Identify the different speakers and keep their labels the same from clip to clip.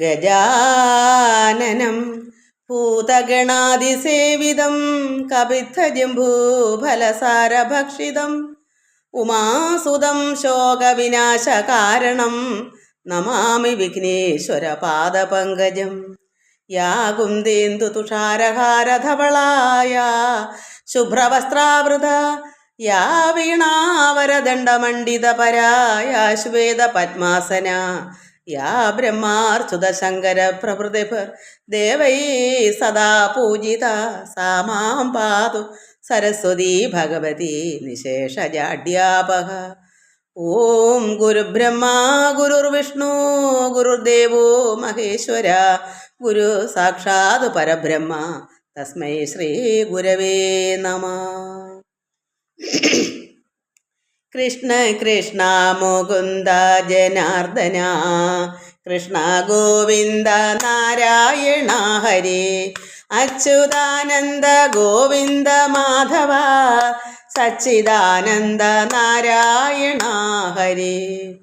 Speaker 1: ഗജാനനം ഭൂതഗണാതിസേവിതം കപിത്തജംഭൂഫലസാരഭക്ഷിതം ഉമാസുതം ശോകവിനാശകാരണം നമാമി വിഘ്നേശ്വര പാദപങ്കജം യാ കുന്ദേന്ദു തുഷാരഹാരധവളായ ശുഭ്രവസ്ത്രാവൃത യാ വീണാവരദണ്ഡമണ്ഡിതപരായ ശ്വേത പത്മാസന യാ ബ്രഹ്മാർച്ചുത ശങ്കര പ്രഭൃതിഭർ ദേവൈ സദാ പൂജിത സാമാം പാതു സരസ്വതി ഭഗവതി നിശേഷജാഡ്യാപക ഓം ഗുരുബ്രഹ്മ ഗുരുർവിഷ്ണു ഗുരുദേവോ മഹേശ്വര ഗുരു സാക്ഷാത് പരബ്രഹ്മ. തസ്മൈ ശ്രീ ഗുരവേ നമ. കൃഷ്ണ കൃഷ്ണ മുകുന്ദ ജനാർദ്ദന. കൃഷ്ണ ഗോവിന്ദ നാരായണ ഹരി. അച്യുതാനന്ദ ഗോവിന്ദ മാധവ. സച്ചിദാനന്ദ നാരായണ ഹരി.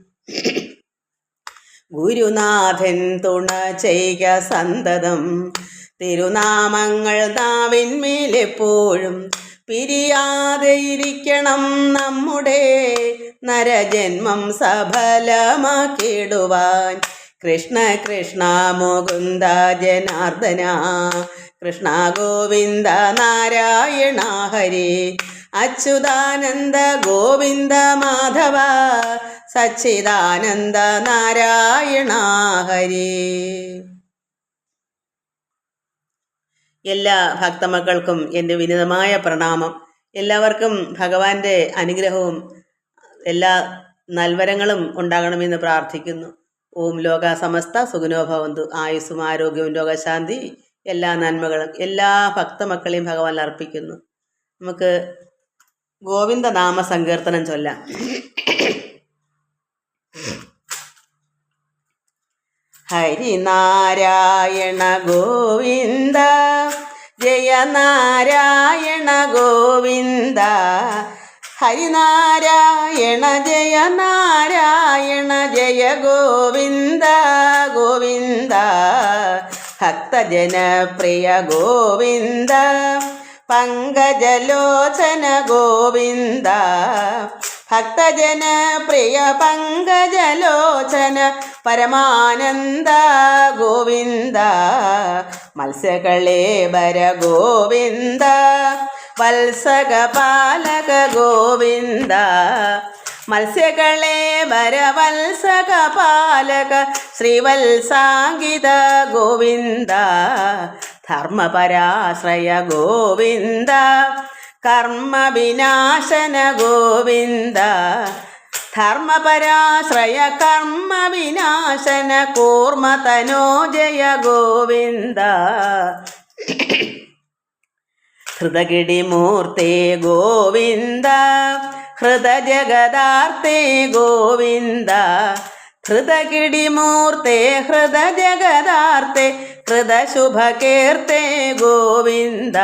Speaker 1: ഗുരുനാഥൻ തുണ ചെയ്യ സന്തതം. തിരുനാമങ്ങൾ നാവിന്മേലെപ്പോഴും പിരിയാതെ ഇരിക്കണം നമ്മുടെ നരജന്മം സഫലമാക്കിടുവാൻ കൃഷ്ണ കൃഷ്ണ മുകുന്ദ ജനാർദ്ദന കൃഷ്ണ ഗോവിന്ദ നാരായണ ഹരി അച്യുതാനന്ദ ഗോവിന്ദ മാധവ സച്ചിദാനന്ദ നാരായണ ഹരേ. എല്ലാ ഭക്തമക്കൾക്കും എന്റെ വിനിതമായ പ്രണാമം. എല്ലാവർക്കും ഭഗവാന്റെ അനുഗ്രഹവും എല്ലാ നൽവരങ്ങളും ഉണ്ടാകണമെന്ന് പ്രാർത്ഥിക്കുന്നു. ഓം ലോക സമസ്ത സുഖനോഭവന്തു ആയുസ്സും ആരോഗ്യവും ലോകശാന്തി എല്ലാ നന്മകളും എല്ലാ ഭക്തമക്കളെയും ഭഗവാൻ അർപ്പിക്കുന്നു. നമുക്ക് ഗോവിന്ദ നാമ സങ്കീർത്തനം ചൊല്ലാം. ഹരിനാരായണ ഗോവിന്ദ ജയ നാരായണ ഗോവിന്ദ ഹരിനാരായണ ജയ നാരായണ ജയ ഗോവിന്ദ ഗോവിന്ദ ഭക്തജനപ്രിയ ഗോവിന്ദ പങ്കജലോചന ഗോവിന്ദ ഭക്തജന പ്രിയ പങ്കജലോചന പരമാനന്ദ ഗോവിന്ദ. മത്സ്യകളേബര ഗോവിന്ദ. വത്സക പാലക ഗോവിന്ദ. മത്സ്യകളേബര വത്സക പാലക ശ്രീവത്സാഗിത ഗോവിന്ദ. ധർമ്മപരാശ്രയ ഗോവിന്ദ. കർമ്മ വിനാശന ഗോവിന്ദ ധർമ്മപരാശ്രയ കർമ്മ വിനാശന കൂർമ്മ തനോജയ ഗോവിന്ദ ഹൃദകിടിമൂർത്തേ ഗോവിന്ദ. ഹൃദജഗദാർത്തേ ഗോവിന്ദ. ഹൃദകിടിമൂർത്തേ ഹൃദജഗദാർത്തേ ഹൃദശുഭകീർത്തേ ഗോവിന്ദ.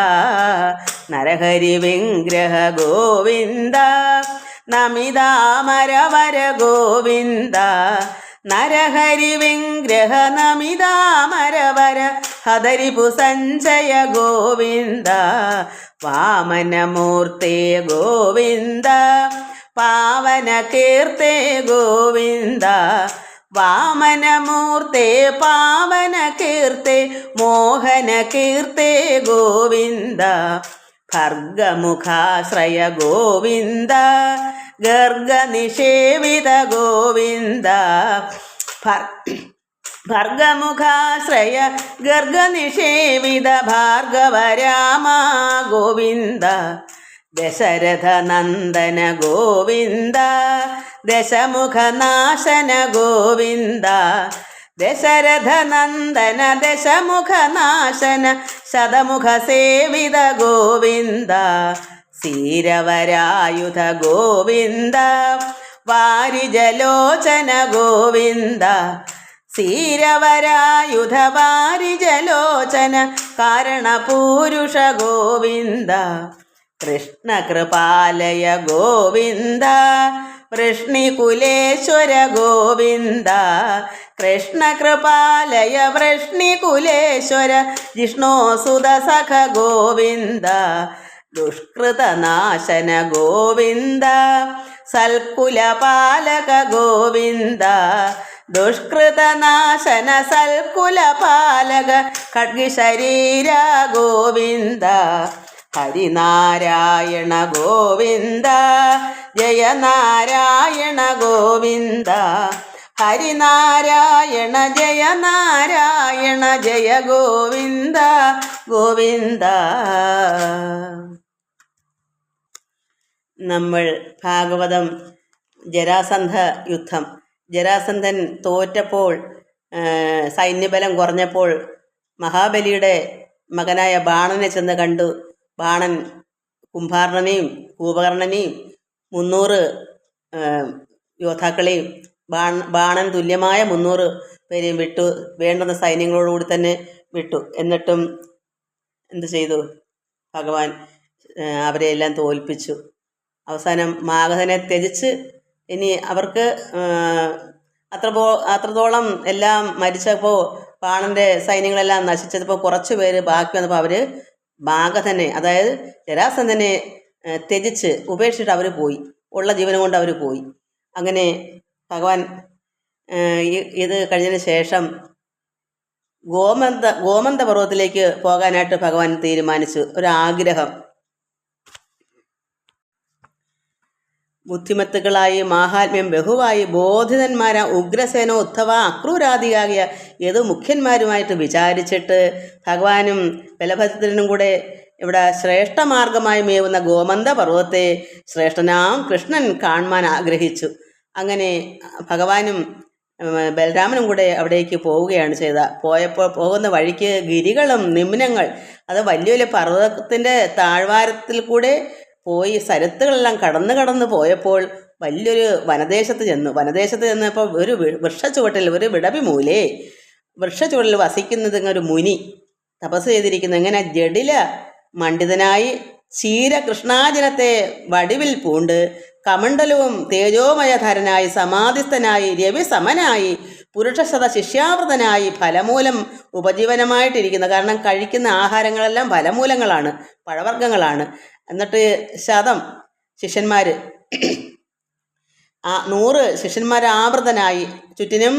Speaker 1: നരഹരി വിഗ്രഹ ഗോവിന്ദ. നമിതാമരവര ഗോവിന്ദ. നരഹരി വിഗ്രഹ നമിതാമരവര ഹദരിപു സഞ്ജയ ഗോവിന്ദ. വാമനമൂർത്തേ ഗോവിന്ദ. പാവന കീർത്തേ ഗോവിന്ദ. വാമനമൂർത്തേ പാവന കീർത്തേ മോഹന കീർത്തേ ഗോവിന്ദ. ഭർഗമുഖാശ്രയ ഗോവിന്ദ ഗർഗനിഷേവിത ഗോവിന്ദ. ഭർഗമുഖാശ്രയ ഗർഗനിഷേവിത ഭാർഗവരാമ ഗോവിന്ദ. ദശരഥ നന്ദന ഗോവിന്ദ ദശമുഖനാശന ഗോവിന്ദ ദശരഥ നന്ദന ദശമുഖനാശന ശതമുഖ സേവിത ഗോവിന്ദ സീരവരായുധ ഗോവിന്ദ വാരിജലോചന ഗോവിന്ദ സീരവരായുധ വാരിജലോചന കാരണപൂരുഷ ഗോവിന്ദ. കൃഷ്ണകൃപാലയ ഗോവിന്ദ വൃഷ്ണികുലേശ്വര ഗോവിന്ദ കൃഷ്ണകൃപാലയ വൃഷ്ണികുലേശ്വര ജിഷ്ണോസുത സഖ ഗോവിന്ദ ദുഷ്കൃതനാശന ഗോവിന്ദ സൽക്കുലപാലക ഗോവിന്ദ ദുഷ്കൃതനാശന സൽക്കുലപാലക ഖഡ്ഗിശരീര ഗോവിന്ദ. ഹരിനാരായണ ഗോവിന്ദ ജയ നാരായണ ഗോവിന്ദ. ഹരിനാരായണ ജയ നാരായണ ജയ ഗോവിന്ദ ഗോവിന്ദ. നമ്മൾ ഭാഗവതം ജരാസന്ധ യുദ്ധം. ജരാസന്ധൻ തോറ്റപ്പോൾ സൈന്യബലം കുറഞ്ഞപ്പോൾ മഹാബലിയുടെ മകനായ ബാണനെ ചെന്ന് കണ്ടു. ബാണൻ കുംഭാർണനെയും കൂപകർണനെയും മുന്നൂറ് യോദ്ധാക്കളെയും ബാണ ബാണൻ തുല്യമായ മുന്നൂറ് പേരെയും വിട്ടു. വേണ്ടുന്ന സൈന്യങ്ങളോടുകൂടി തന്നെ വിട്ടു. എന്നിട്ടും എന്തു ചെയ്തു? ഭഗവാൻ അവരെ എല്ലാം തോൽപ്പിച്ചു. അവസാനം മാഗധനെ ത്യജിച്ച് ഇനി അവർക്ക് അത്ര പോ അത്രത്തോളം എല്ലാം മരിച്ചപ്പോൾ പാണന്റെ സൈന്യങ്ങളെല്ലാം നശിച്ചപ്പോൾ കുറച്ച് പേര് ബാക്കി വന്നപ്പോൾ അവർ മാഗധനെ അതായത് ജരാസന്ധനെ ത്യജിച്ച് ഉപേക്ഷിച്ചിട്ട് അവർ പോയി. ഉള്ള ജീവനം കൊണ്ട് അവർ പോയി. അങ്ങനെ ഭഗവാൻ ഇത് കഴിഞ്ഞതിന് ശേഷം ഗോമന്ത ഗോമന്ത പർവതത്തിലേക്ക് പോകാനായിട്ട് ഭഗവാൻ തീരുമാനിച്ചു. ഒരാഗ്രഹം. ബുദ്ധിമത്തുക്കളായി മാഹാത്മ്യം ബഹുവായി ബോധിതന്മാരാ ഉഗ്രസേന ഉദ്ധവ അക്രൂരാദിയാകിയ ഏത് മുഖ്യന്മാരുമായിട്ട് വിചാരിച്ചിട്ട് ഭഗവാനും ബലഭദ്രനും കൂടെ ഇവിടെ ശ്രേഷ്ഠമാർഗമായി മേവുന്ന ഗോമന്ത പർവത്തെ ശ്രേഷ്ഠനാം കൃഷ്ണൻ കാണുവാൻ ആഗ്രഹിച്ചു. അങ്ങനെ ഭഗവാനും ബലരാമനും കൂടെ അവിടേക്ക് പോവുകയാണ് ചെയ്ത. പോയപ്പോൾ പോകുന്ന വഴിക്ക് ഗിരികളും നിമ്നങ്ങൾ അത് വലിയ വലിയ പർവതത്തിന്റെ താഴ്വാരത്തിൽ കൂടെ പോയി സരത്തുകളെല്ലാം കടന്ന് കടന്ന് പോയപ്പോൾ വലിയൊരു വനദേശത്ത് ചെന്നു. വനദേശത്ത് ചെന്നപ്പോൾ ഒരു വൃക്ഷച്ചുവട്ടിൽ ഒരു വിടവി മൂലേ വൃക്ഷച്ചുവട്ടിൽ വസിക്കുന്നത് ഒരു മുനി. തപസ് ചെയ്തിരിക്കുന്നു ഇങ്ങനെ ജഡില മണ്ഡിതനായി ക്ഷീരകൃഷ്ണാജനത്തെ വടിവിൽ പൂണ്ട് കമണ്ഡലവും തേജോമയധരനായി സമാധിസ്ഥനായി രവിസമനായി പുരുഷശത ശിഷ്യാവൃതനായി ഫലമൂലം ഉപജീവനമായിട്ടിരിക്കുന്നത് കാരണം കഴിക്കുന്ന ആഹാരങ്ങളെല്ലാം ഫലമൂലങ്ങളാണ് പഴവർഗങ്ങളാണ്. എന്നിട്ട് ശതം ശിഷ്യന്മാർ ആ നൂറ് ശിഷ്യന്മാർ ആവൃതനായി. ചുറ്റിനും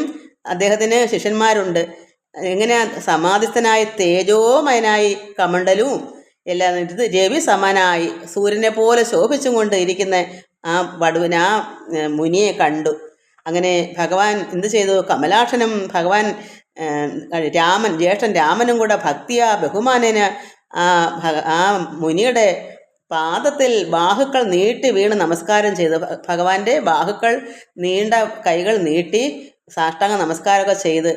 Speaker 1: അദ്ദേഹത്തിന് ശിഷ്യന്മാരുണ്ട്. എങ്ങനെ സമാധിസ്ഥനായ തേജോമയനായി കമണ്ഡലവും എല്ലാം ഇത് രവി സമനായി. സൂര്യനെ പോലെ ശോഭിച്ചും കൊണ്ട് ഇരിക്കുന്ന ആ വടുവിനെ ആ മുനിയെ കണ്ടു. അങ്ങനെ ഭഗവാൻ എന്ത് ചെയ്തു? കമലാക്ഷനും ഭഗവാൻ രാമൻ ജ്യേഷ്ഠൻ രാമനും കൂടെ ഭക്തിയാ ബഹുമാനേന ആ ആ മുനിയുടെ പാദത്തിൽ ബാഹുക്കൾ നീട്ടി വീണ് നമസ്കാരം ചെയ്തു ഭഗവാന്റെ ബാഹുക്കൾ നീണ്ട കൈകൾ നീട്ടി സാഷ്ടാംഗ നമസ്കാരമൊക്കെ ചെയ്ത്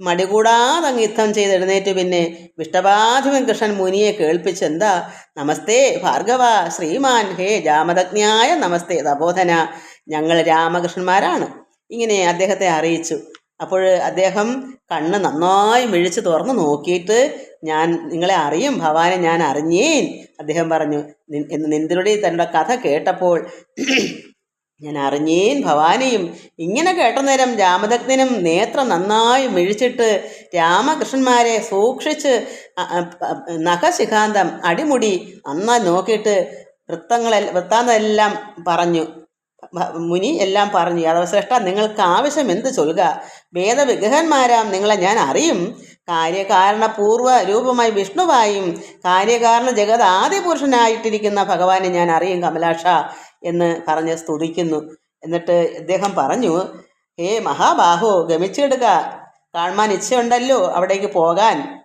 Speaker 1: മടികൂടാതെ അങ്ങ് യുദ്ധം ചെയ്ത് എഴുന്നേറ്റ് പിന്നെ വിഷ്ടപാധിപൻ കൃഷ്ണൻ മുനിയെ കേൾപ്പിച്ച് എന്താ നമസ്തേ ഭാർഗവ ശ്രീമാൻ ഹേ ജാമതജ്ഞായ നമസ്തേ തബോധന ഞങ്ങൾ രാമകൃഷ്ണന്മാരാണ് ഇങ്ങനെ അദ്ദേഹത്തെ അറിയിച്ചു അപ്പോൾ അദ്ദേഹം കണ്ണ് നന്നായി മിഴിച്ച് തുറന്നു നോക്കിയിട്ട് ഞാൻ നിങ്ങളെ അറിയും ഭവാനെ ഞാൻ അറിഞ്ഞേൻ. അദ്ദേഹം പറഞ്ഞു "നി- എന്ന് നിന്ദിരുടെ തന്റെ കഥ കേട്ടപ്പോൾ ഞാൻ അറിഞ്ഞേൻ ഭവാനിയും. ഇങ്ങനെ കേട്ട നേരം രാമദഗ്നും നേത്രം നന്നായി മിഴിച്ചിട്ട് രാമകൃഷ്ണന്മാരെ സൂക്ഷിച്ച് നഖശിഖാന്തം അടിമുടി നന്നായി നോക്കിയിട്ട് വൃത്തങ്ങളെല്ലാം വൃത്താന്തമെല്ലാം പറഞ്ഞു. മുനി എല്ലാം പറഞ്ഞു യാദവശ്രേഷ്ഠ നിങ്ങൾക്ക് ആവശ്യം എന്ത് ചൊല്ലുക? വേദവിഗ്രഹന്മാരാം നിങ്ങളെ ഞാൻ അറിയും. കാര്യകാരണ പൂർവ രൂപമായി വിഷ്ണുവായും കാര്യകാരണ ജഗത് ആദിപുരുഷനായിട്ടിരിക്കുന്ന ഭഗവാനെ ഞാൻ അറിയും കമലാക്ഷ എന്ന് പറഞ്ഞ് സ്തുതിക്കുന്നു. എന്നിട്ട് അദ്ദേഹം പറഞ്ഞു ഹേ മഹാബാഹോ ഗമിച്ചിടുക. കാണുവാൻ ഇച്ഛയുണ്ടല്ലോ അവിടേക്ക് പോകാൻ.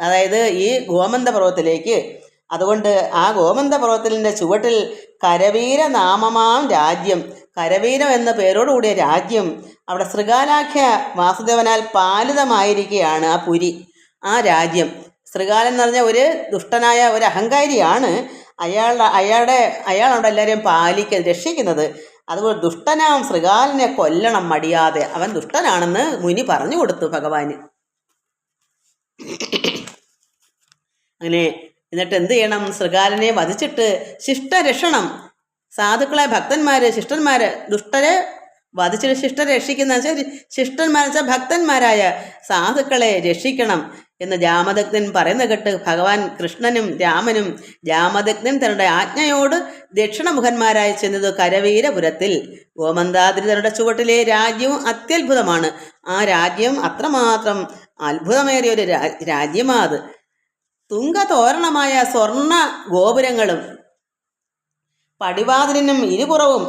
Speaker 1: അതായത് ഈ ഗോമന്ത പർവത്തിലേക്ക് അതുകൊണ്ട് ആ ഗോമന്ത പർവതത്തിന്റെ ചുവട്ടിൽ കരവീര നാമമാം രാജ്യം. കരവീരം എന്ന പേരോടുകൂടിയ രാജ്യം അവിടെ ശൃഗാലാഖ്യ വാസുദേവനാൽ പാലിതമായിരിക്കുകയാണ് ആ പുരി ആ രാജ്യം. ശൃഗാലൻ എന്ന് പറഞ്ഞ ഒരു ദുഷ്ടനായ ഒരു അഹങ്കാരിയാണ് അയാളുടെ അയാളുടെ അയാളാണ് എല്ലാവരെയും പാലിക്ക രക്ഷിക്കുന്നത്. അതുപോലെ ദുഷ്ടനാം ശൃഗാലിനെ കൊല്ലണം മടിയാതെ. അവൻ ദുഷ്ടനാണെന്ന് മുനി പറഞ്ഞു കൊടുത്തു ഭഗവാന്. അങ്ങനെ എന്നിട്ട് എന്ത് ചെയ്യണം? ശൃഗാലനെ വധിച്ചിട്ട് ശിഷ്ടരക്ഷണം. സാധുക്കളെ ഭക്തന്മാര് ശിഷ്ടന്മാര് ദുഷ്ടരെ വധിച്ചിട്ട് ശിഷ്ടരെ രക്ഷിക്കുന്ന വെച്ചാൽ ശിഷ്ടന്മാർ വെച്ചാൽ ഭക്തന്മാരായ സാധുക്കളെ രക്ഷിക്കണം എന്ന് ജാമദഗ്നൻ പറയുന്ന കേട്ട് ഭഗവാൻ കൃഷ്ണനും രാമനും ജാമദഗ്നൻ തങ്ങളുടെ ആജ്ഞയോട് ദക്ഷിണമുഖന്മാരായി ചെന്നത് കരവീരപുരത്തിൽ. ഗോമന്താദ്രി തങ്ങളുടെ ചുവട്ടിലെ രാജ്യവും അത്യത്ഭുതമാണ്. ആ രാജ്യം അത്രമാത്രം അത്ഭുതമേറിയ ഒരു രാജ്യമാണ് രാജ്യമാ അത് തുങ്കതോരണമായ സ്വർണ ഗോപുരങ്ങളും പടിവാതിലിനും ഇരുപുറവും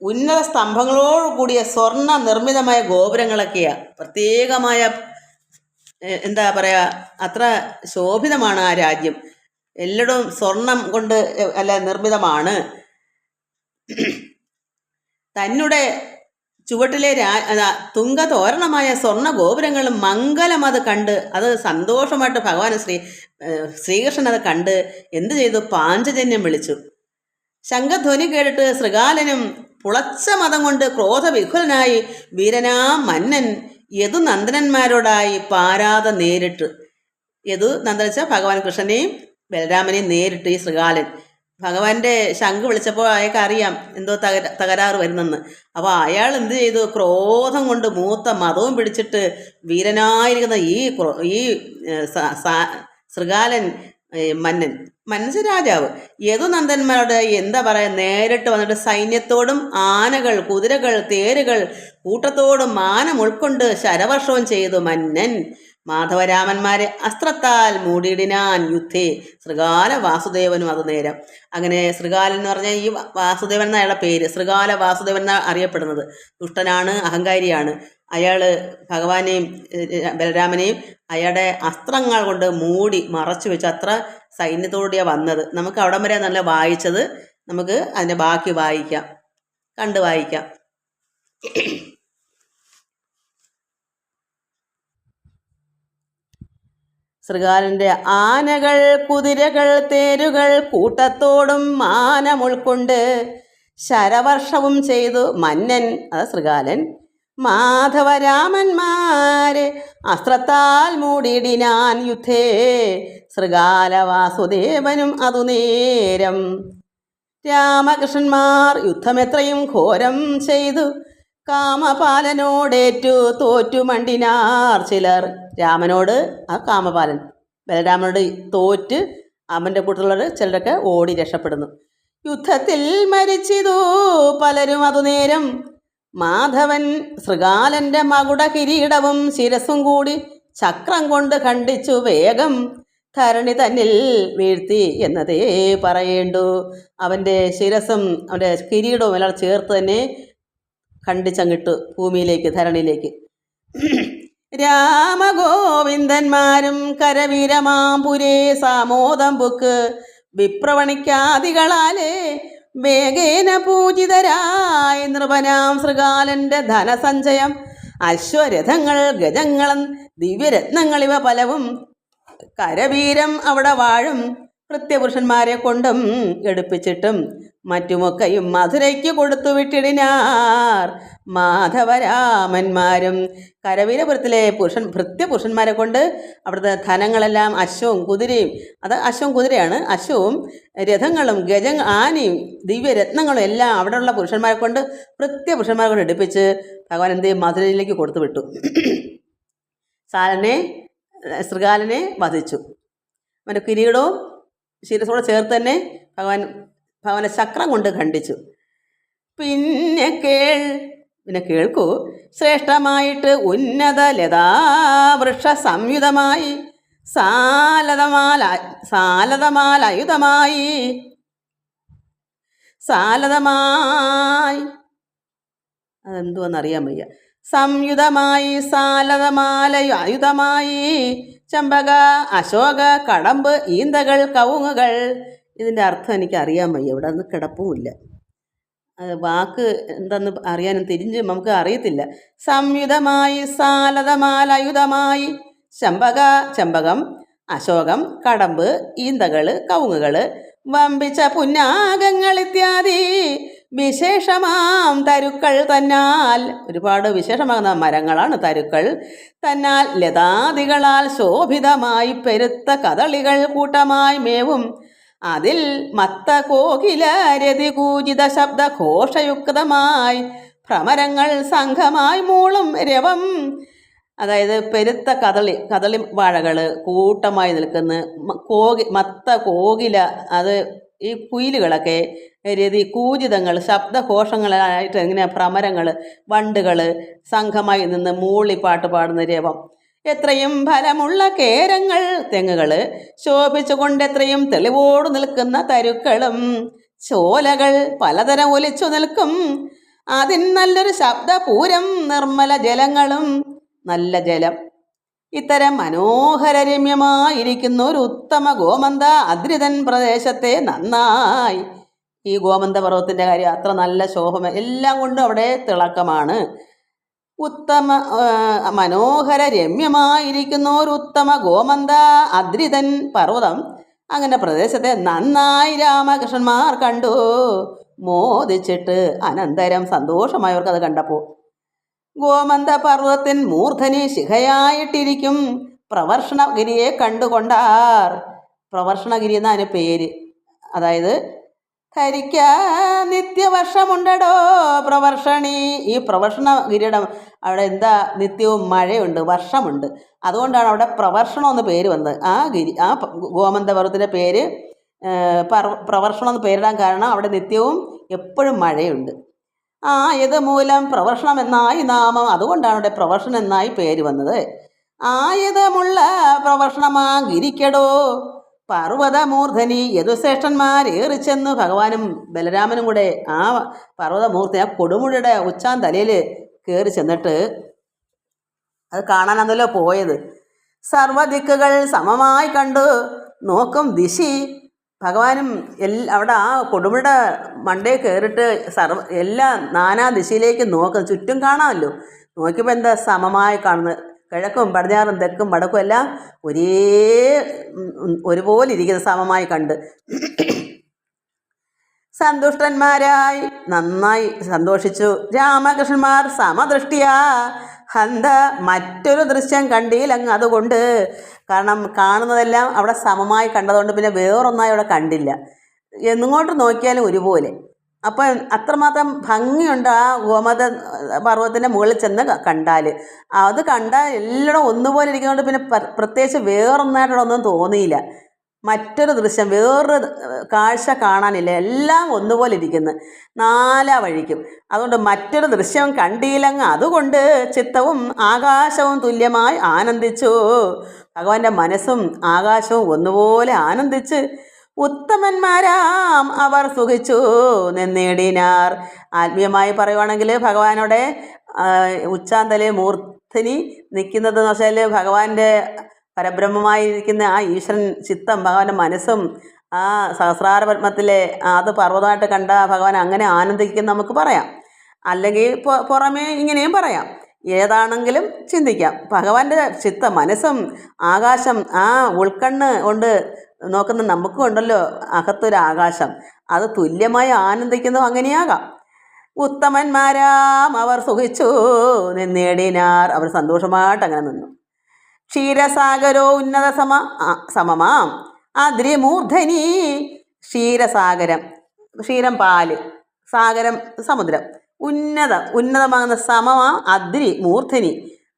Speaker 1: ഉന്നത സ്തംഭങ്ങളോട് കൂടിയ സ്വർണ നിർമ്മിതമായ ഗോപുരങ്ങളൊക്കെയാ. പ്രത്യേകമായ എന്താ പറയുക അത്ര ശോഭിതമാണ് ആ രാജ്യം. എല്ലായിടവും സ്വർണം കൊണ്ട് അല്ല നിർമ്മിതമാണ്. തന്നെ ചുവട്ടിലെ രാ തുങ്കതോരണമായ സ്വർണ ഗോപുരങ്ങളും മംഗലം അത് കണ്ട് അത് സന്തോഷമായിട്ട് ഭഗവാൻ ശ്രീ ശ്രീകൃഷ്ണൻ അത് കണ്ട് എന്ത് ചെയ്തു? പാഞ്ചജന്യം വിളിച്ചു. ശംഖധ്വനി കേട്ടിട്ട് ശ്രീകാലനും പുളച്ച മതം കൊണ്ട് ക്രോധവിഹുലനായി വീരനാ മന്നൻ യതു നന്ദനന്മാരോടായി പാരാതെ നേരിട്ട്. യതു നന്ദനച്ച ഭഗവാൻ കൃഷ്ണനെയും ബലരാമനെയും നേരിട്ട് ഈ ശൃഗാലൻ ഭഗവാന്റെ ശംഖ് വിളിച്ചപ്പോൾ അയാൾക്ക് അറിയാം എന്തോ തകര തകരാറ് വരുന്നെന്ന്. അപ്പോൾ അയാൾ എന്ത് ചെയ്തു? ക്രോധം കൊണ്ട് മൂത്ത മതവും പിടിച്ചിട്ട് വീരനായിരിക്കുന്ന ഈ ഈ ശൃഗാലൻ മന്നൻ മനസ്സ് രാജാവ് യദുനന്ദന്മാരോട് എന്താ പറയാ നേരിട്ട് വന്നിട്ട് സൈന്യത്തോടും ആനകൾ കുതിരകൾ തേരുകൾ കൂട്ടത്തോടും മാനം ഉൾക്കൊണ്ട് ശരവർഷവും ചെയ്തു മന്നൻ. മാധവരാമന്മാരെ അസ്ത്രത്താൽ മൂടിയിടിനാൻ യുദ്ധേ. ശ്രീകാല വാസുദേവനും അത് നേരം. അങ്ങനെ ശ്രീകാലൻ എന്ന് പറഞ്ഞാൽ ഈ വാസുദേവൻ എന്ന അയാളുടെ പേര്? ശ്രീകാല വാസുദേവൻ എന്നാണ് അറിയപ്പെടുന്നത്? ദുഷ്ടനാണ് അഹങ്കാരിയാണ്. അയാൾ ഭഗവാനെയും ബലരാമനെയും അയാളുടെ അസ്ത്രങ്ങൾ കൊണ്ട് മൂടി മറച്ചു വെച്ച് അത്ര സൈന്യത്തോടെയാണ് വന്നത്. നമുക്ക് അവിടം വരെ നല്ല വായിച്ചത് നമുക്ക് അതിന്റെ ബാക്കി വായിക്കാം. കണ്ട് വായിക്കാം. ശൃഗാലന്റെ ആനകൾ കുതിരകൾ തേരുകൾ കൂട്ടത്തോടും മാനം ഉൾക്കൊണ്ട് ശരവർഷവും ചെയ്തു മന്നൻ അതാ ശൃഗാലൻ മാധവരാമന്മാരെ അസ്ത്രത്താൽ മൂടിയിടിനാൻ യുദ്ധേ ശൃഗാല വാസുദേവനും അതു നേരം. രാമകൃഷ്ണന്മാർ യുദ്ധമെത്രയും ഘോരം ചെയ്തു. കാമപാലനോടേറ്റു തോറ്റു മണ്ടിനാർ ചിലർ. രാമനോട് ആ കാമപാലൻ. ബലരാമനോട് തോറ്റ് അവന്റെ കൂട്ടത്തിലുള്ളവർ ചിലരൊക്കെ ഓടി രക്ഷപ്പെടുന്നു. യുദ്ധത്തിൽ മരിച്ചിതു പലരും അതുനേരം മാധവൻ ശൃഗാലന്റെ മകുട കിരീടവും ശിരസും കൂടി ചക്രം കൊണ്ട് ഖണ്ഡിച്ചു വേഗം ധരണി തന്നിൽ വീഴ്ത്തി എന്നതേ പറയേണ്ടു. അവന്റെ ശിരസും അവന്റെ കിരീടവും എല്ലാം ചേർത്ത് തന്നെ ഖണ്ഡിച്ചങ്ങിട്ടു ഭൂമിയിലേക്ക് ധരണിയിലേക്ക്. രാമഗോവിന്ദന്മാരും കരവീരമാമ്പുരേ സാമോദം ബുക്ക് വിപ്രവണിക്കാദികളാലേ വേഗേന പൂജിതരായ നൃപനാം ശൃഗാലന്റെ ധനസഞ്ചയം. അശ്വരഥങ്ങൾ ഗജങ്ങളും ദിവ്യരത്നങ്ങളിവ പലവും കരവീരം അവിടെ വാഴും. കൃത്യപുരുഷന്മാരെ കൊണ്ടും എടുപ്പിച്ചിട്ടും മറ്റുമൊക്കെയും മധുരയ്ക്ക് കൊടുത്തു വിട്ടിടിനാർ. മാധവരാമന്മാരും കരവീരപുരത്തിലെ പുരുഷൻ ഭൃത്യപുരുഷന്മാരെ കൊണ്ട് അവിടുത്തെ ധനങ്ങളെല്ലാം അശ്വവും കുതിരയും അത് അശ്വവും കുതിരയാണ് അശ്വവും രഥങ്ങളും ഗജ ആനയും ദിവ്യരത്നങ്ങളും എല്ലാം അവിടെയുള്ള പുരുഷന്മാരെ കൊണ്ട് ഭൃത്യപുരുഷന്മാരെ കൊണ്ട് എടുപ്പിച്ച് ഭഗവാൻ എന്ത് മധുരയിലേക്ക് കൊടുത്തു വിട്ടു. സാലനെ ശൃഗാലനെ വധിച്ചു. അവന്റെ കിരീടവും ശിരസോടെ ചേർത്ത് തന്നെ ഭഗവാൻ ഭഗവാനെ ചക്രം കൊണ്ട് ഖണ്ഡിച്ചു. പിന്നെ കേൾ പിന്നെ കേൾക്കൂ. ശ്രേഷ്ഠമായിട്ട് ഉന്നത ലതാവൃക്ഷ സംയുതമായി സാലതമാല സാലതമാലയുധമായി സാലതമായി. അതെന്തുവെന്നറിയാൻ വയ്യ. സംയുതമായി സാലതമാലയു ആയുധമായി ചമ്പക അശോക കടമ്പ് ഈന്തകൾ കവുങ്ങുകൾ. ഇതിന്റെ അർത്ഥം എനിക്ക് അറിയാൻ വയ്യ. ഇവിടെ നിന്ന് കിടപ്പുമില്ല. വാക്ക് എന്തെന്ന് അറിയാനും തിരിഞ്ഞ് നമുക്ക് അറിയത്തില്ല. സംയുതമായി സാലതമാലയുധമായി ചമ്പക ചമ്പകം അശോകം കടമ്പ് ഈന്തകൾ കവുങ്ങുകൾ. വമ്പിച്ച പുന്നാഗങ്ങൾ ഇത്യാദി വിശേഷമാം തരുക്കൾ തന്നാൽ. ഒരുപാട് വിശേഷമാകുന്ന മരങ്ങളാണ് തരുക്കൾ തന്നാൽ. ലതാദികളാൽ ശോഭിതമായി പെരുത്ത കദളികൾ കൂട്ടമായി മേവും. അതിൽ മത്ത കോകില രതികൂജിത ശബ്ദ ഘോഷയുക്തമായി ഭ്രമരങ്ങൾ സംഘമായി മൂളും രവം. അതായത് പെരുത്ത കദളി കദളി വാഴകൾ കൂട്ടമായി നിൽക്കുന്ന കോകി മത്ത കോകില അത് ഈ കുയിലുകളൊക്കെ രീതി കൂജിതങ്ങൾ ശബ്ദഘോഷങ്ങളായിട്ട് ഇങ്ങനെ ഭ്രമരങ്ങൾ വണ്ടുകൾ സംഘമായി നിന്ന് മൂളി പാട്ട് പാടുന്ന രവം. എത്രയും ഫലമുള്ള കേരങ്ങൾ തെങ്ങുകൾ ശോഭിച്ചുകൊണ്ട് എത്രയും തെളിവോട് നിൽക്കുന്ന തരുക്കളും ചോലകൾ പലതരം ഒലിച്ചു നിൽക്കും. അതിൻ നല്ലൊരു ശബ്ദപൂരം നിർമ്മല ജലങ്ങളും നല്ല ജലം. ഇത്തരം മനോഹരരമ്യമായിരിക്കുന്ന ഒരു ഉത്തമ ഗോമന്ത അദ്രിതൻ പ്രദേശത്തെ നന്നായി. ഈ ഗോമന്ത പർവതത്തിന്റെ കാര്യം അത്ര നല്ല ശോഭമ എല്ലാം കൊണ്ടും അവിടെ തിളക്കമാണ്. ഉത്തമ മനോഹര രമ്യമായിരിക്കുന്ന ഒരു ഉത്തമ ഗോമന്ത അദ്രിതൻ പർവതം. അങ്ങനെ പ്രദേശത്തെ നന്നായി രാമകൃഷ്ണന്മാർ കണ്ടു. മോദിച്ചിട്ട് അനന്തരം സന്തോഷമായവർക്ക് അത് കണ്ടപ്പോൾ ഗോമന്ത പർവത്തിൻ മൂർധനി ശിഖയായിട്ടിരിക്കും പ്രവർഷണഗിരിയെ കണ്ടുകൊണ്ടാർ. പ്രവർഷണഗിരി എന്നാണ് പേര്. അതായത് ധരിക്ക നിത്യവർഷമുണ്ടടോ പ്രവർഷണി. ഈ പ്രവർഷണഗിരിയുടെ അവിടെ എന്താ നിത്യവും മഴയുണ്ട് വർഷമുണ്ട്. അതുകൊണ്ടാണ് അവിടെ പ്രവർഷണം എന്ന് പേര് വന്നത്. ആ ഗിരി ആ ഗോമന്ത പർവത്തിന്റെ പേര് പ്രവർഷണം എന്ന് പേരിടാൻ കാരണം അവിടെ നിത്യവും എപ്പോഴും മഴയുണ്ട്. ആ ഇത് മൂലം പ്രവർഷണം എന്നായി നാമം. അതുകൊണ്ടാണ് ഇവിടെ പ്രവർഷണം എന്നായി പേര് വന്നത്. ആയുധമുള്ള പ്രവർഷണമാ ഗിരിക്കടോ പർവതമൂർധനി യദുശ്രേഷ്ഠന്മാരേറിച്ചെന്ന് ഭഗവാനും ബലരാമനും കൂടെ ആ പർവതമൂർത്തി ആ കൊടുമുടിയുടെ ഉച്ചാൻ തലയിൽ കയറി ചെന്നിട്ട് അത് കാണാനാണല്ലോ പോയത്. സർവദിക്കുകൾ സമമായി കണ്ടു. നോക്കും ദിശി ഭഗവാനും എൽ അവിടെ ആ കൊടുമുടെ മണ്ടേ കയറിട്ട് സർവ എല്ലാ നാനാ ദിശയിലേക്ക് നോക്കും ചുറ്റും കാണാമല്ലോ. നോക്കിയപ്പോൾ എന്താ സമമായി കാണുന്നത്? കിഴക്കും പടിഞ്ഞാറും തെക്കും വടക്കും എല്ലാം ഒരേ ഒരുപോലെ ഇരിക്കുന്ന സമമായി കണ്ട്. സന്തുഷ്ടന്മാരായി നന്നായി സന്തോഷിച്ചു. രാമകൃഷ്ണന്മാർ സമദൃഷ്ടിയാ. ഹന്ത മറ്റൊരു ദൃശ്യം കണ്ടില്ലങ്ങ് അതുകൊണ്ട് കാരണം കാണുന്നതെല്ലാം അവിടെ സമമായി കണ്ടതുകൊണ്ട് പിന്നെ വേറൊന്നായി അവിടെ കണ്ടില്ല. എന്നിങ്ങോട്ട് നോക്കിയാലും ഒരുപോലെ. അപ്പോൾ അത്രമാത്രം ഭംഗിയുണ്ട് ആ ഗോമത പർവതത്തിന്റെ മുകളിൽ ചെന്ന് കണ്ടാൽ അത് കണ്ടാൽ എല്ലാം ഒന്നുപോലെ ഇരിക്കുന്നതുകൊണ്ട് പിന്നെ പ്ര- പ്രത്യേകിച്ച് വേറൊന്നായിട്ടുള്ള ഒന്നും തോന്നിയില്ല. മറ്റൊരു ദൃശ്യം വേറൊരു കാഴ്ച കാണാനില്ല. എല്ലാം ഒന്നുപോലെ ഇരിക്കുന്നു. നാലാ വഴിക്കും. അതുകൊണ്ട് മറ്റൊരു ദൃശ്യം കണ്ടില്ലങ്ങ് അതുകൊണ്ട് ചിത്തവും ആകാശവും തുല്യമായി ആനന്ദിച്ചു. ഭഗവാന്റെ മനസ്സും ആകാശവും ഒന്നുപോലെ ആനന്ദിച്ച് ഉത്തമന്മാരാം അവർ സുഖിച്ചു നിന്നേടിനാർ. ആത്മീയമായി പറയുവാണെങ്കിൽ ഭഗവാനോടെ ഉച്ചാന്തലെ മൂർത്തിനി നിൽക്കുന്നതെന്ന് വെച്ചാൽ ഭഗവാന്റെ പരബ്രഹ്മമായിരിക്കുന്ന ആ ഈശ്വരൻ ചിത്തം ഭഗവാന്റെ മനസ്സും ആ സഹസ്രാര പത്മത്തിലെ അത് പർവതമായിട്ട് കണ്ട ഭഗവാൻ അങ്ങനെ ആനന്ദിക്കും നമുക്ക് പറയാം. അല്ലെങ്കിൽ പുറമേ ഇങ്ങനെയും പറയാം. ഏതാണെങ്കിലും ചിന്തിക്കാം. ഭഗവാന്റെ ചിത്ത മനസ്സും ആകാശം ആ ഉൾക്കണ്ണ് കൊണ്ട് നോക്കുന്ന നമുക്കും ഉണ്ടല്ലോ അകത്തൊരു ആകാശം അത് തുല്യമായി ആനന്ദിക്കുന്നതും അങ്ങനെയാകാം. ഉത്തമന്മാരാം അവർ സുഖിച്ചു നിന്നേടിനാർ അവർ സന്തോഷമായിട്ട് അങ്ങനെ നിന്നു. ക്ഷീരസാഗരോ ഉന്നത സമ സമമാം. അദ്രിമൂർധനി ക്ഷീരസാഗരം ക്ഷീരം പാൽ സാഗരം സമുദ്രം. ഉന്നത ഉന്നതമാകുന്ന സമമാം അദ്രി മൂർധനി.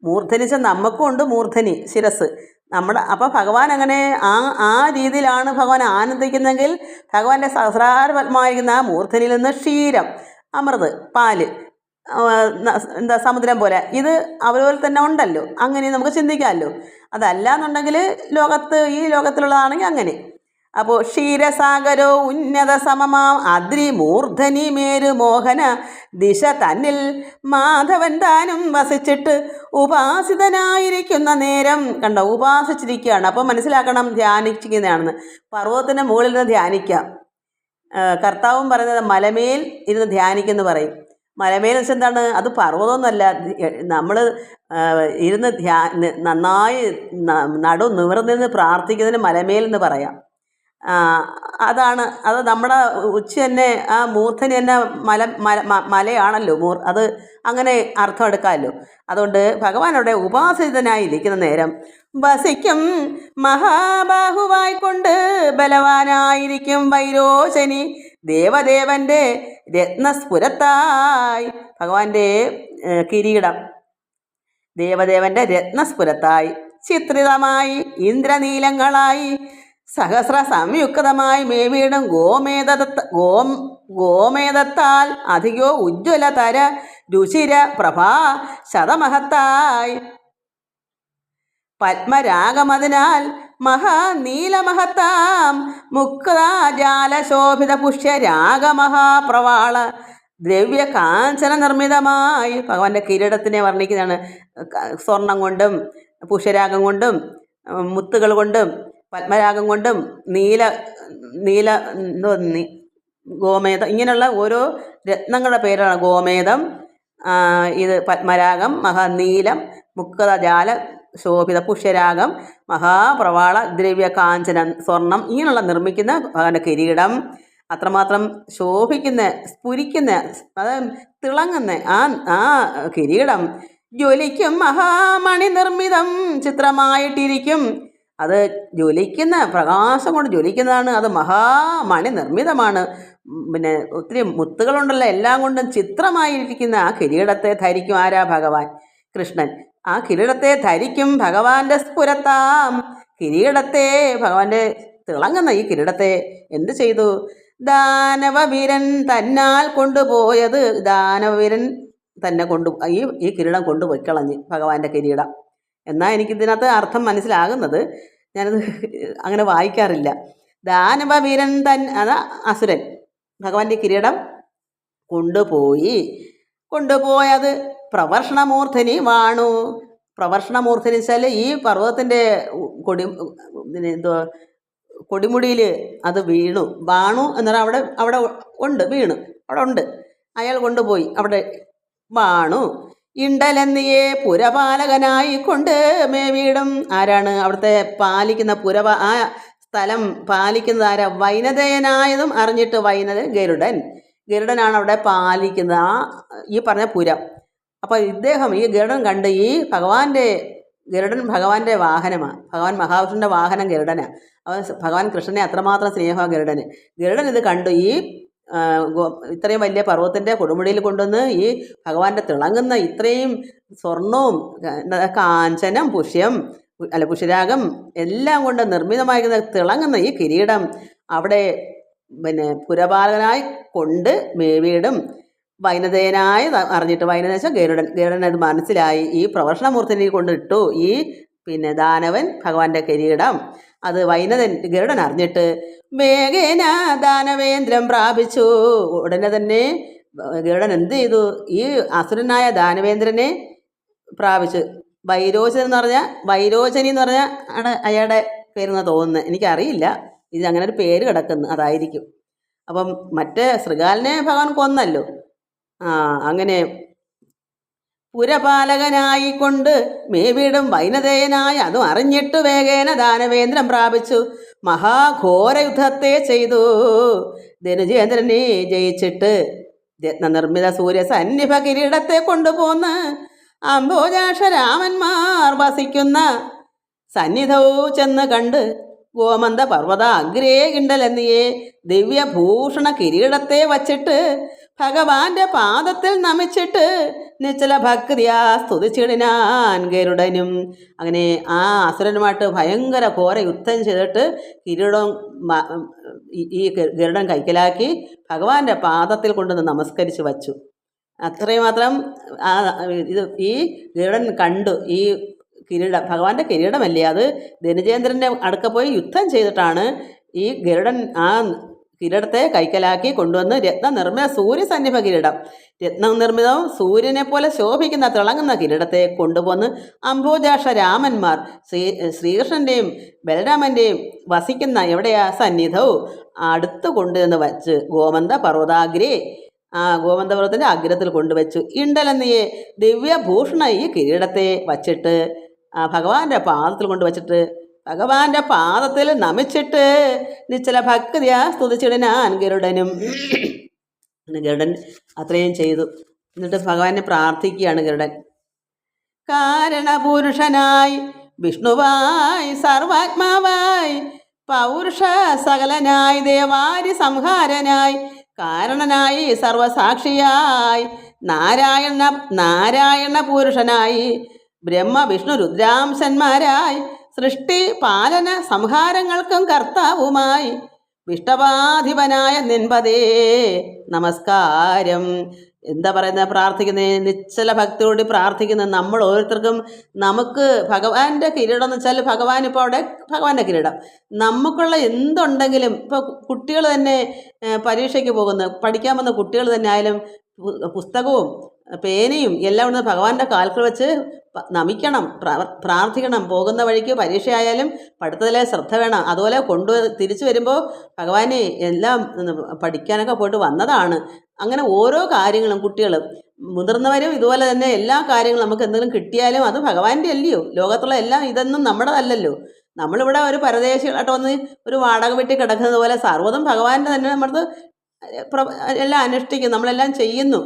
Speaker 1: മൂർധനിച്ച നമുക്കും ഉണ്ട് മൂർധനി ശിരസ്. നമ്മുടെ അപ്പോൾ ഭഗവാൻ അങ്ങനെ ആ ആ രീതിയിലാണ് ഭഗവാൻ ആനന്ദിക്കുന്നെങ്കിൽ ഭഗവാന്റെ സഹസ്രാരപത്മായിരിക്കുന്ന ആ മൂർധനിയിൽ നിന്ന് ക്ഷീരം അമൃത് പാൽ എന്താ സമുദ്രം പോലെ. ഇത് അവരോലെ തന്നെ ഉണ്ടല്ലോ. അങ്ങനെ നമുക്ക് ചിന്തിക്കാമല്ലോ. അതല്ല എന്നുണ്ടെങ്കിൽ ലോകത്ത് ഈ ലോകത്തിലുള്ളതാണെങ്കിൽ അങ്ങനെ. അപ്പോൾ ക്ഷീരസാഗരോ ഉന്നത സമമാം അദ്രി മൂർധനി മേരു മോഹന ദിശ തന്നിൽ മാധവൻ താനും വസിച്ചിട്ട് ഉപാസിതനായിരിക്കുന്ന നേരം കണ്ടോ? ഉപാസിച്ചിരിക്കുകയാണ്. അപ്പോൾ മനസ്സിലാക്കണം ധ്യാനിച്ചിരിക്കുന്നതാണെന്ന്. പർവതത്തിന്റെ മുകളിൽ നിന്ന് ധ്യാനിക്കാം. കർത്താവും പറയുന്നത് മലമേൽ ഇരുന്ന് ധ്യാനിക്കുന്നു പറയും. മലമേൽ എന്താണ് അത് പർവതമൊന്നുമല്ല. നമ്മൾ ഇരുന്ന് ധ്യാ നന്നായി നടു നിവർന്നിരുന്ന് പ്രാർത്ഥിക്കുന്നതിന് മലമേൽ എന്ന് പറയാം അതാണ്. അത് നമ്മുടെ ഉച്ച തന്നെ ആ മൂർധന് തന്നെ മല മല മലയാണല്ലോ മൂർ അത് അങ്ങനെ അർത്ഥം എടുക്കാമല്ലോ. അതുകൊണ്ട് ഭഗവാനോടെ ഉപാസിതനായി ഇരിക്കുന്ന നേരം വസിക്കും മഹാബാഹുവായിക്കൊണ്ട് ബലവാനായിരിക്കും വൈരോശനി ദേവദേവന്റെ രത്നസ്ഫുരത്തായി. ഭഗവാന്റെ കിരീടം. ദേവദേവന്റെ രത്നസ്ഫുരത്തായി. ചിത്രിതമായി ഇന്ദ്രനീലങ്ങളായി സഹസ്ര സംയുക്തമായി മേവീടും ഗോമേദത്ത ഗോം ഗോമേതത്താൽ അധികോ ഉജ്ജ്വല തര രുചിര പ്രഭാ ശതമഹത്തായി. പത്മരാഗമതിനാൽ മഹാനീലമഹത്താം മുക്താജാലശോഭിത പുഷ്യരാഗമഹാപ്രവാള ദ്രവ്യ കാഞ്ചന നിർമ്മിതമായി ഭഗവാന്റെ കിരീടത്തിനെ വർണിക്കുന്നതാണ്. സ്വർണം കൊണ്ടും പുഷ്യരാഗം കൊണ്ടും മുത്തുകൾ കൊണ്ടും പത്മരാഗം കൊണ്ടും നീല നീല എന്തോ ഗോമേതം ഇങ്ങനെയുള്ള ഓരോ രത്നങ്ങളുടെ പേരാണ് ഗോമേതം. ഇത് പത്മരാഗം മഹാനീലം മുക്തജാല ശോഭിത പുഷ്യരാഗം മഹാപ്രവാള ദ്രവ്യ കാഞ്ചനം സ്വർണം ഇങ്ങനെയുള്ള നിർമ്മിക്കുന്ന കിരീടം. അത്രമാത്രം ശോഭിക്കുന്ന സ്ഫുരിക്കുന്ന അത് തിളങ്ങുന്ന ആ ആ കിരീടം. ജ്വലിക്കും മഹാമണി നിർമ്മിതം ചിത്രമായിട്ടിരിക്കും. അത് ജ്വലിക്കുന്ന പ്രകാശം കൊണ്ട് ജ്വലിക്കുന്നതാണ് അത് മഹാമണി നിർമ്മിതമാണ്. പിന്നെ ഒത്തിരി മുത്തുകളുണ്ടല്ലോ എല്ലാം കൊണ്ടും ചിത്രമായിരിക്കുന്ന ആ കിരീടത്തെ ധരിക്കും ആരാ ഭഗവാൻ? കൃഷ്ണൻ. ആ കിരീടത്തെ ധരിക്കും ഭഗവാന്റെ സ്ഫുരത്താം. കിരീടത്തെ ഭഗവാന്റെ തിളങ്ങുന്ന ഈ കിരീടത്തെ എന്ത് ചെയ്തു? ദാനവവീരൻ തന്നാൽ കൊണ്ടുപോയത്. ദാനവീരൻ തന്നെ കൊണ്ടു ഈ ഈ കിരീടം കൊണ്ടുപോയി കളഞ്ഞ് ഭഗവാന്റെ കിരീടം. എന്നാൽ എനിക്കിതിനകത്ത് അർത്ഥം മനസ്സിലാകുന്നത്? ഞാനത് അങ്ങനെ വായിക്കാറില്ല. ദാനവവീരൻ തൻ അതാ അസുരൻ ഭഗവാന്റെ കിരീടം കൊണ്ടുപോയി. കൊണ്ടുപോയത് പ്രവർഷണമൂർധനി വാണു. പ്രവർഷണമൂർധനി വെച്ചാൽ ഈ പർവതത്തിന്റെ കൊടി എന്തോ കൊടിമുടിയിൽ അത് വീണു. വാണു എന്ന് എന്നാൽ അവിടെ അവിടെ ഉണ്ട് വീണു. അവിടെ ഉണ്ട്. അയാൾ കൊണ്ടുപോയി. അവിടെ വാണു. ഇണ്ടലെന്നിയെ പുരപാലകനായി കൊണ്ട് മേവീടും. ആരാണ് അവിടുത്തെ പാലിക്കുന്ന പുരപ ആ സ്ഥലം പാലിക്കുന്നത് ആരാ? വൈനതയനായതും അറിഞ്ഞിട്ട് വൈനത ഗരുഡൻ. ഗരുഡനാണ് അവിടെ പാലിക്കുന്നത്. ആ ഈ പറഞ്ഞ പുരം. അപ്പോൾ ഇദ്ദേഹം ഈ ഗരുഡൻ കണ്ട് ഈ ഭഗവാന്റെ ഗരുഡൻ ഭഗവാന്റെ വാഹനമാണ് ഭഗവാൻ മഹാവിഷ്ണുവിന്റെ വാഹനം ഗരുഡനാണ് അവൻ ഭഗവാൻ കൃഷ്ണനെ അത്രമാത്രം സ്നേഹമാണ് ഗരുഡന്. ഗരുഡൻ ഇത് കണ്ടു ഈ ഇത്രയും വലിയ പർവതത്തിന്റെ കൊടുമുടിയിൽ കൊണ്ടുവന്ന് ഈ ഭഗവാന്റെ തിളങ്ങുന്ന ഇത്രയും സ്വർണവും കാഞ്ചനം പുഷ്യം അല്ല പുഷ്യരാഗം എല്ലാം കൊണ്ട് നിർമ്മിതമായിരിക്കുന്ന തിളങ്ങുന്ന ഈ കിരീടം അവിടെ പിന്നെ പുരപാലകനായി കൊണ്ട് മേവീടും. വൈനതേനായ അറിഞ്ഞിട്ട് വൈനത ഗരുഡൻ. ഗരുഡൻ അത് മനസ്സിലായി. ഈ പ്രവർഷണമൂർത്തിനെ കൊണ്ടിട്ടു ഈ പിന്നെ ദാനവൻ ഭഗവാന്റെ കിരീടം. അത് വൈനതൻ ഗരുഡൻ അറിഞ്ഞിട്ട് വേഗേന ദാനവേന്ദ്രം പ്രാപിച്ചു. ഉടനെ തന്നെ ഗരുഡൻ എന്ത് ചെയ്തു? ഈ അസുരനായ ദാനവേന്ദ്രനെ പ്രാപിച്ചു. വൈരോചൻ എന്ന് പറഞ്ഞാൽ വൈരോചനി എന്ന് പറഞ്ഞാൽ ആണ് അയാളുടെ പേരെന്ന് തോന്നുന്നത് എനിക്കറിയില്ല. ഇത് അങ്ങനെ ഒരു പേര് കിടക്കുന്നു. അതായിരിക്കും. അപ്പം മറ്റേ ശൃഗാലിനെ ഭഗവാൻ കൊന്നല്ലോ. അങ്ങനെ പുരപാലകനായിക്കൊണ്ട് മേവിടും വൈനതേനായി അതും അറിഞ്ഞിട്ട് വേഗേന ദാനവേന്ദ്രം പ്രാപിച്ചു. മഹാഘോരയുദ്ധത്തെ ചെയ്തു. ധനുജേന്ദ്രനെ ജയിച്ചിട്ട് രത്നനിർമ്മിത സൂര്യ സന്നിഭ കിരീടത്തെ കൊണ്ടുപോന്ന് അംബോജാക്ഷ രാമന്മാർ വസിക്കുന്ന സന്നിധവും ചെന്ന് കണ്ട് ഗോമന്ത പർവത അഗ്രേ കിണ്ടലെന്നിയെ ദിവ്യഭൂഷണ കിരീടത്തെ വച്ചിട്ട് ഭഗവാന്റെ പാദത്തിൽ നമിച്ചിട്ട് നിശ്ചല ഭക്തിയാ സ്തുതിച്ചിടിനാൻ ഗരുഡനും. അങ്ങനെ ആ അസുരനുമായിട്ട് ഭയങ്കര ഘോര യുദ്ധം ചെയ്തിട്ട് കിരീടം ഈ- ഗരുഡൻ കൈക്കലാക്കി ഭഗവാന്റെ പാദത്തിൽ കൊണ്ടുവന്ന് നമസ്കരിച്ച് വച്ചു. അത്രയും മാത്രം ആ ഇത് ഈ ഗരുഡൻ കണ്ടു. ഈ കിരീടം ഭഗവാന്റെ കിരീടമല്ലേ അത്? ധനുജേന്ദ്രന്റെ അടുക്ക പോയി യുദ്ധം ചെയ്തിട്ടാണ് ഈ ഗരുഡൻ ആ കിരീടത്തെ കൈക്കലാക്കി കൊണ്ടുവന്ന് രത്നനിർമ്മിത സൂര്യസന്നിഭ കിരീടം. രത്നനിർമ്മിതവും സൂര്യനെ പോലെ ശോഭിക്കുന്ന തിളങ്ങുന്ന കിരീടത്തെ കൊണ്ടുവന്ന് അംബോജാഷ രാമന്മാർ ശ്രീ ശ്രീകൃഷ്ണന്റെയും ബലരാമന്റെയും വസിക്കുന്ന എവിടെയാ? സന്നിധവും അടുത്ത് കൊണ്ടുവന്ന് വച്ച് ഗോമന്ത പർവതാഗ്രേ ആ ഗോമന്തപുരത്തിന്റെ അഗ്രത്തിൽ കൊണ്ടുവച്ചു ഇണ്ടലെന്നിയെ ദിവ്യഭൂഷണ ഈ കിരീടത്തെ വച്ചിട്ട് ഭഗവാന്റെ പാദത്തിൽ കൊണ്ട് വച്ചിട്ട് ഭഗവാന്റെ പാദത്തിൽ നമിച്ചിട്ട് നിശ്ചല ഭക്തിയാ സ്തുതിച്ചിടനാൻ ഗരുഡനും. ഗരുഡൻ അത്രയും ചെയ്തു. എന്നിട്ട് ഭഗവാനെ പ്രാർത്ഥിക്കുകയാണ് ഗരുഡൻ. കാരണപുരുഷനായി വിഷ്ണുവായി സർവാത്മാവായി പൗരുഷ സകലനായി ദേവാരി സംഹാരനായി കാരണനായി സർവസാക്ഷിയായി നാരായണ നാരായണ പുരുഷനായി ബ്രഹ്മ വിഷ്ണു രുദ്രാംശന്മാരായി സൃഷ്ടി പാലന സംഹാരങ്ങൾക്കും കർത്താവുമായി. വിഷ്ടപാധിപനായ നിൻപതേ നമസ്കാരം. എന്താ പറയുന്നത്? പ്രാർത്ഥിക്കുന്നത് നിശ്ചല ഭക്തിയോട് പ്രാർത്ഥിക്കുന്ന നമ്മൾ ഓരോരുത്തർക്കും നമുക്ക് ഭഗവാന്റെ കിരീടം എന്ന് വെച്ചാൽ ഭഗവാൻ ഇപ്പോൾ അവിടെ ഭഗവാന്റെ കിരീടം. നമുക്കുള്ള എന്തുണ്ടെങ്കിലും ഇപ്പോൾ കുട്ടികൾ തന്നെ പരീക്ഷയ്ക്ക് പോകുന്ന പഠിക്കാൻ വന്ന കുട്ടികൾ തന്നെ ആയാലും പുസ്തകവും പേനയും എല്ലാം ഉണ്ട് ഭഗവാന്റെ കാൽക്കൾ വെച്ച് നമിക്കണം പ്രാർത്ഥിക്കണം. പോകുന്ന വഴിക്ക് പരീക്ഷയായാലും പഠിത്തത്തിലെ ശ്രദ്ധ വേണം. അതുപോലെ കൊണ്ടു തിരിച്ചു വരുമ്പോൾ ഭഗവാനെ എല്ലാം പഠിക്കാനൊക്കെ പോയിട്ട് വന്നതാണ്. അങ്ങനെ ഓരോ കാര്യങ്ങളും കുട്ടികൾ മുതിർന്നവരും ഇതുപോലെ തന്നെ എല്ലാ കാര്യങ്ങളും നമുക്ക് എന്തെങ്കിലും കിട്ടിയാലും അത് ഭഗവാന്റെ അല്ലയോ? ലോകത്തുള്ള എല്ലാം ഇതൊന്നും നമ്മുടേതല്ലല്ലോ. നമ്മളിവിടെ ഒരു പരദേശികളായിട്ട് വന്ന് ഒരു വാടക വീട്ടിൽ കിടക്കുന്നത് പോലെ സർവതും ഭഗവാന്റെ തന്നെ നമ്മളത് എല്ലാം അനുഷ്ഠിക്കും നമ്മളെല്ലാം ചെയ്യുന്നു.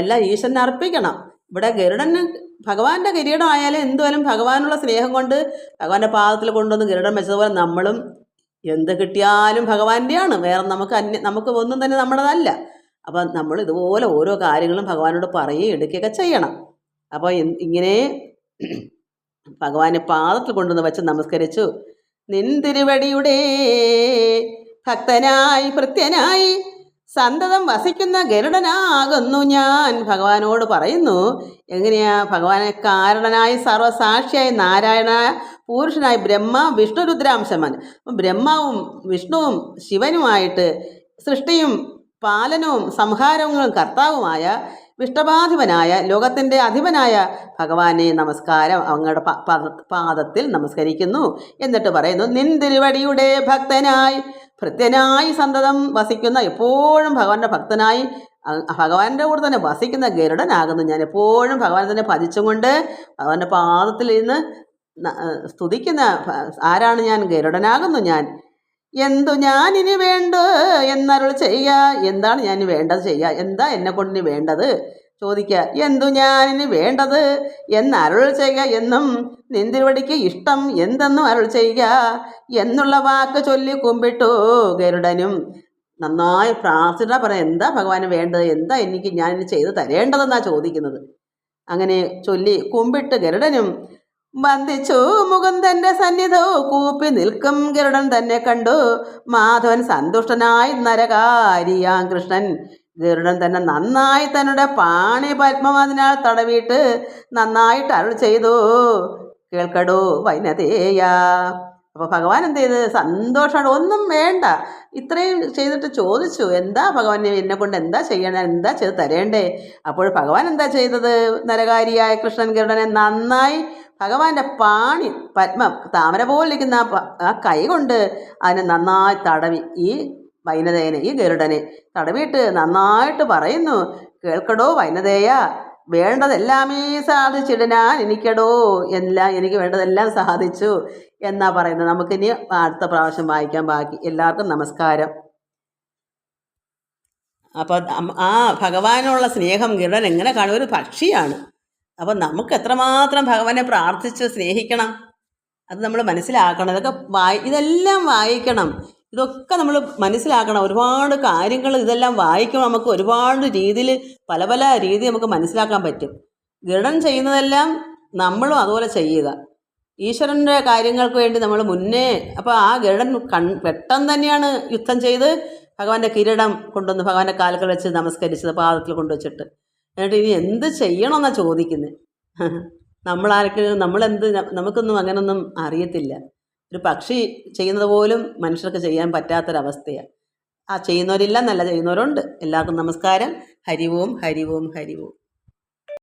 Speaker 1: എല്ലാം ഈശ്വരനെ അർപ്പിക്കണം. ഇവിടെ ഗരുഡന് ഭഗവാന്റെ കിരീടം ആയാലും എന്തുവായാലും ഭഗവാനുള്ള സ്നേഹം കൊണ്ട് ഭഗവാന്റെ പാദത്തിൽ കൊണ്ടുവന്ന് കിരീടം വെച്ചതുപോലെ നമ്മളും എന്ത് കിട്ടിയാലും ഭഗവാന്റെയാണ്. വേറെ നമുക്ക് അന്യ നമുക്ക് ഒന്നും തന്നെ നമ്മുടേതല്ല. അപ്പം നമ്മൾ ഇതുപോലെ ഓരോ കാര്യങ്ങളും ഭഗവാനോട് പറയുകയും എടുക്കുകയൊക്കെ ചെയ്യണം. അപ്പോൾ ഇങ്ങനെ ഭഗവാനെ പാദത്തിൽ കൊണ്ടുവന്ന് വെച്ച് നമസ്കരിച്ചു. നിൻ തിരുവടിയുടെ ഭക്തനായി ഭൃത്യനായി സന്തതം വസിക്കുന്ന ഗരുഡനാകുന്നു ഞാൻ. ഭഗവാനോട് പറയുന്നു എങ്ങനെയാ ഭഗവാനെ കാരണനായി സർവസാക്ഷിയായി നാരായണ പുരുഷനായി ബ്രഹ്മ വിഷ്ണു രുദ്രാംശമൻ. ബ്രഹ്മാവും വിഷ്ണുവും ശിവനുമായിട്ട് സൃഷ്ടിയും പാലനവും സംഹാരങ്ങളും കർത്താവുമായ വിഷ്ടപാധിപനായ ലോകത്തിന്റെ അധിപനായ ഭഗവാനെ നമസ്കാരം അങ്ങയുടെ പാദത്തിൽ നമസ്കരിക്കുന്നു. എന്നിട്ട് പറയുന്നു നിൻ തിരുവടിയുടെ ഭക്തനായി ഭൃത്യനായി സന്തതം വസിക്കുന്ന എപ്പോഴും ഭഗവാന്റെ ഭക്തനായി ഭഗവാന്റെ കൂടെ തന്നെ വസിക്കുന്ന ഗരുഡനാകുന്നു ഞാൻ എപ്പോഴും ഭഗവാനെ തന്നെ ഭജിച്ചുകൊണ്ട് ഭഗവാന്റെ പാദത്തിൽ ഇരുന്ന് സ്തുതിക്കുന്ന ആരാണ് ഞാൻ? ഗരുഡനാകുന്നു ഞാൻ. എന്തു ഞാൻ ഇനി വേണ്ടു എന്നരുൾ ചെയ്യുക? എന്താണ് ഞാൻ വേണ്ടത് ചെയ്യുക? എന്താ എന്നെ കൊണ്ട് ഇനി വേണ്ടത്? ചോദിക്കുക എന്തു ഞാനിന് വേണ്ടത്? എന്ന് അരുൾ ചെയ്യുക എന്നും നിന്തിരുവടിക്ക് ഇഷ്ടം എന്തെന്നും അരുൾ ചെയ്യുക എന്നുള്ള വാക്ക് ചൊല്ലി കുമ്പിട്ടു ഗരുഡനും. നന്നായി പ്രാർത്ഥന പറയാം എന്താ ഭഗവാന് വേണ്ടത്? എന്താ എനിക്ക് ഞാൻ ഇനി ചെയ്ത് തരേണ്ടതെന്നാ ചോദിക്കുന്നത്? അങ്ങനെ ചൊല്ലി കുമ്പിട്ട് ഗരുഡനും. വന്ദിച്ചു മുകുന്ദന്റെ സന്നിധോ. കൂപ്പി നിൽക്കും ഗരുഡൻ തന്നെ കണ്ടു. മാധവൻ സന്തുഷ്ടനായി നരകാരിയാം കൃഷ്ണൻ. ഗരുഡൻ തന്നെ നന്നായി തന്നുടെ പാണി പത്മം അതിനാൽ തടവിയിട്ട് നന്നായിട്ട് അരുൾ ചെയ്തു. കേൾക്കടോ വൈനതേയ. അപ്പോൾ ഭഗവാൻ എന്ത് ചെയ്ത്? സന്തോഷമാണ് ഒന്നും വേണ്ട. ഇത്രയും ചെയ്തിട്ട് ചോദിച്ചു. എന്താ ഭഗവാൻ എന്നെ കൊണ്ട് എന്താ ചെയ്യണം? എന്താ ചെയ്ത് തരേണ്ടേ? അപ്പോൾ ഭഗവാൻ എന്താ ചെയ്തത്? നരകാരിയായ കൃഷ്ണൻ ഗരുഡനെ നന്നായി ഭഗവാന്റെ പാണി പത്മം താമര പോലിരിക്കുന്ന ആ കൈ കൊണ്ട് അതിനെ നന്നായി തടവി. ഈ വൈനതേനെ ഈ ഗരുഡനെ തടവിയിട്ട് നന്നായിട്ട് പറയുന്നു കേൾക്കടോ വൈനതേയ വേണ്ടതെല്ലാമേ സാധിച്ചിടനാ എനിക്കടോ എല്ലാം എനിക്ക് വേണ്ടതെല്ലാം സാധിച്ചു എന്നാ പറയുന്നത്. നമുക്കിനി അടുത്ത പ്രാവശ്യം വായിക്കാൻ ബാക്കി. എല്ലാവർക്കും നമസ്കാരം. അപ്പോൾ ആ ഭഗവാനുള്ള സ്നേഹം ഗരുഡൻ എങ്ങനെ കാണും? ഒരു പക്ഷിയാണ്. അപ്പോൾ നമുക്ക് എത്രമാത്രം ഭഗവാനെ പ്രാർത്ഥിച്ച് സ്നേഹിക്കണം? അത് നമ്മൾ മനസ്സിലാക്കണം. ഇതൊക്കെ വായി ഇതെല്ലാം വായിക്കണം. ഇതൊക്കെ നമ്മൾ മനസ്സിലാക്കണം. ഒരുപാട് കാര്യങ്ങൾ ഇതെല്ലാം വായിക്കുമ്പോൾ നമുക്ക് ഒരുപാട് രീതിയിൽ പല പല രീതി നമുക്ക് മനസ്സിലാക്കാൻ പറ്റും. ഗരുഡൻ ചെയ്യുന്നതെല്ലാം നമ്മളും അതുപോലെ ചെയ്യുക. ഈശ്വരന്റെ കാര്യങ്ങൾക്ക് വേണ്ടി നമ്മൾ മുന്നേ അപ്പോൾ ആ ഗരുഡൻ കൺ പെട്ടെന്ന് തന്നെയാണ് യുദ്ധം ചെയ്ത് ഭഗവാന്റെ കിരീടം കൊണ്ടുവന്ന് ഭഗവാന്റെ കാലുകൾ വെച്ച് നമസ്കരിച്ചത് പാദത്തിൽ കൊണ്ടുവച്ചിട്ട്. എന്നിട്ട് ഇനി എന്ത് ചെയ്യണമെന്നാണ് ചോദിക്കുന്നത്. നമ്മളാർക്കും നമ്മളെന്ത് നമുക്കൊന്നും അങ്ങനൊന്നും അറിയത്തില്ല. ഒരു പക്ഷി ചെയ്യുന്നത് പോലും മനുഷ്യർക്ക് ചെയ്യാൻ പറ്റാത്തൊരവസ്ഥയാണ് ആ ചെയ്യുന്നവരില്ല നല്ല ചെയ്യുന്നവരുണ്ട്. എല്ലാവർക്കും നമസ്കാരം. ഹരിവും ഹരിവും ഹരിവും.